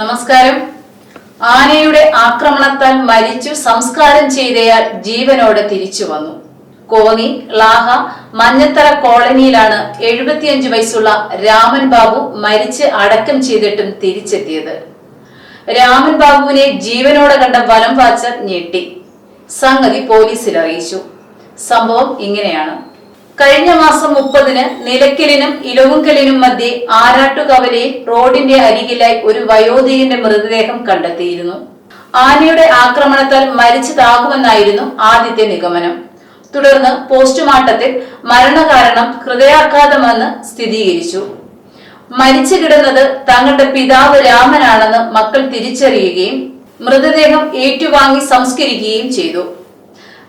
നമസ്കാരം. ആനയുടെ ആക്രമണത്താൽ മരിച്ചു സംസ്കാരം ചെയ്തയാൾ ജീവനോടെ തിരിച്ചു വന്നു. കോന്നി ലാഹ മഞ്ഞത്തറ കോളനിയിലാണ് എഴുപത്തിയഞ്ച് വയസ്സുള്ള രാമൻ ബാബു മരിച്ച് അടക്കം ചെയ്തിട്ടും തിരിച്ചെത്തിയത്. രാമൻ ബാബുവിനെ ജീവനോടെ കണ്ട വനം വാച്ചർ ഞെട്ടി. സംഗതി പോലീസിൽ അറിയിച്ചു. സംഭവം ഇങ്ങനെയാണ്. കഴിഞ്ഞ മാസം മുപ്പതിന് നിലയ്ക്കലിനും ഇലവുങ്കലിനും മധ്യേ ആരാട്ടുകവലയിൽ റോഡിന്റെ അരികിലായി ഒരു വയോധികന്റെ മൃതദേഹം കണ്ടെത്തിയിരുന്നു. ആനയുടെ ആക്രമണത്താൽ മരിച്ചതാകുമെന്നായിരുന്നു ആദ്യത്തെ നിഗമനം. തുടർന്ന് പോസ്റ്റ്മോർട്ടത്തിൽ മരണകാരണം ഹൃദയാഘാതമെന്ന് സ്ഥിരീകരിച്ചു. മരിച്ചു കിടന്നത് തങ്ങളുടെ പിതാവ് രാമനാണെന്ന് മക്കൾ തിരിച്ചറിയുകയും മൃതദേഹം ഏറ്റുവാങ്ങി സംസ്കരിക്കുകയും ചെയ്തു.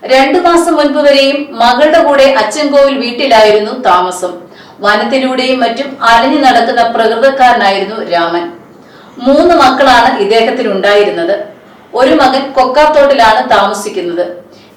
രണ്ടു മാസം മുൻപ് വരെയും മകളുടെ കൂടെ അച്ചൻകോവിൽ വീട്ടിലായിരുന്നു താമസം. വനത്തിലൂടെയും മറ്റും അലഞ്ഞു നടക്കുന്ന പ്രകൃതക്കാരനായിരുന്നു രാമൻ. മൂന്ന് മക്കളാണ് ഇദ്ദേഹത്തിന് ഉണ്ടായിരുന്നത്. ഒരു മകൻ കൊക്കാത്തോട്ടിലാണ് താമസിക്കുന്നത്.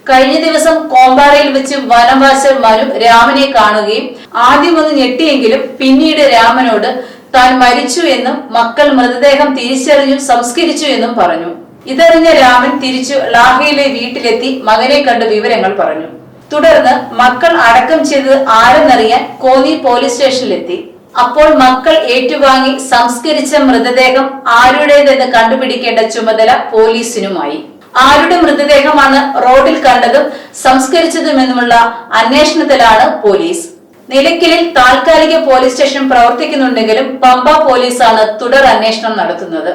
കഴിഞ്ഞ ദിവസം കോമ്പാറയിൽ വെച്ച് വനവാസർ മനു രാമനെ കാണുകയും ആദ്യം ഒന്ന് ഞെട്ടിയെങ്കിലും പിന്നീട് രാമനോട് താൻ മരിച്ചു എന്നും മക്കൾ മൃതദേഹം തിരിച്ചറിഞ്ഞു സംസ്കരിച്ചു എന്നും പറഞ്ഞു. ഇതറിഞ്ഞ രാമൻ തിരിച്ചു ലാഹയിലെ വീട്ടിലെത്തി മകനെ കണ്ട് വിവരങ്ങൾ പറഞ്ഞു. തുടർന്ന് മക്കൾ അടക്കം ചെയ്തത് ആരെന്നറിയാൻ കോന്നി പോലീസ് സ്റ്റേഷനിലെത്തി. അപ്പോൾ മക്കൾ ഏറ്റുവാങ്ങി സംസ്കരിച്ച മൃതദേഹം ആരുടേതെന്ന് കണ്ടുപിടിക്കേണ്ട ചുമതല പോലീസിനുമായി. ആരുടെ മൃതദേഹമാണ് റോഡിൽ കണ്ടതും സംസ്കരിച്ചതുമെന്നുമുള്ള അന്വേഷണത്തിലാണ് പോലീസ്. നിലയ്ക്കലിൽ താൽക്കാലിക പോലീസ് സ്റ്റേഷൻ പ്രവർത്തിക്കുന്നുണ്ടെങ്കിലും പമ്പ പോലീസാണ് തുടർ അന്വേഷണം നടത്തുന്നത്.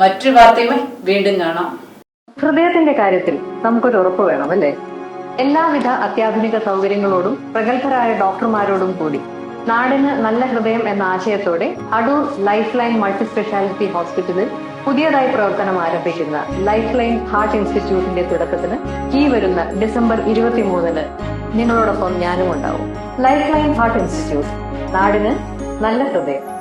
മറ്റൊരു വാർത്തയുമായി വീണ്ടും കാണാം. ഹൃദയത്തിന്റെ കാര്യത്തിൽ നമുക്കൊരു ഉറപ്പ് വേണം അല്ലേ? എല്ലാവിധ അത്യാധുനിക സൗകര്യങ്ങളോടും പ്രഗത്ഭരായ ഡോക്ടർമാരോടും കൂടി നാടിന് നല്ല ഹൃദയം എന്ന ആശയത്തോടെ Adoor life line multi speciality ഹോസ്പിറ്റലിൽ പുതിയതായി പ്രവർത്തനം ആരംഭിക്കുന്ന ലൈഫ് ലൈൻ ഹാർട്ട് ഇൻസ്റ്റിറ്റ്യൂട്ടിന്റെ തുടക്കത്തിന് ഈ വരുന്ന ഡിസംബർ ഇരുപത്തിമൂന്നിന് നിങ്ങളോടൊപ്പം ഞാനും ഉണ്ടാവും ലൈഫ് ലൈൻ ഹാർട്ട് ഇൻസ്റ്റിറ്റ്യൂട്ട് നാടിന് നല്ല ഹൃദയം.